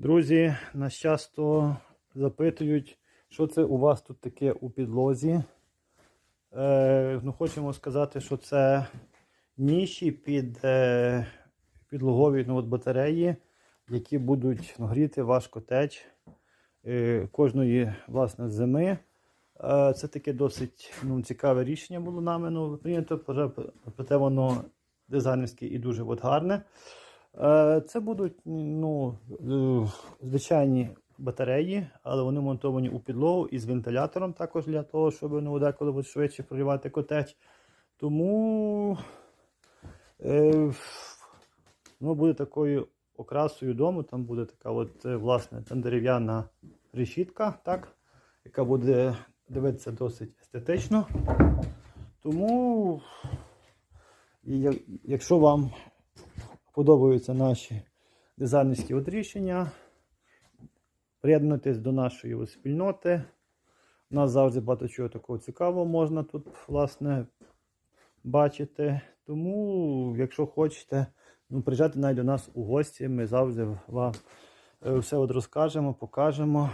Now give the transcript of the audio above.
Друзі, нас часто запитують, що це у вас тут таке у підлозі. Е, ну, хочемо сказати, що це ніші під е, підлогові ну, от батареї, які будуть ну, гріти ваш котеч е, кожної власне, зими. Е, це таке досить ну, цікаве рішення було нами ну, прийнято, проте воно дизайнерське і дуже от гарне. Е, Це будуть ну, е, звичайні батареї, але вони монтовані у підлогу із вентилятором також для того, щоб ну, деколи швидше прогрівати котеч. Тому е, ну, буде такою окрасою дому. Там буде така от, власне, там дерев'яна решітка, так, яка буде дивитися досить естетично. Тому, якщо вам подобаються наші дизайнерські от рішення, приєднуйтесь до нашої спільноти. У нас завжди багато чого такого цікавого можна тут, власне, бачити. Тому, якщо хочете, ну, приїжджайте навіть до нас у гості. Ми завжди вам е, все от розкажемо, покажемо.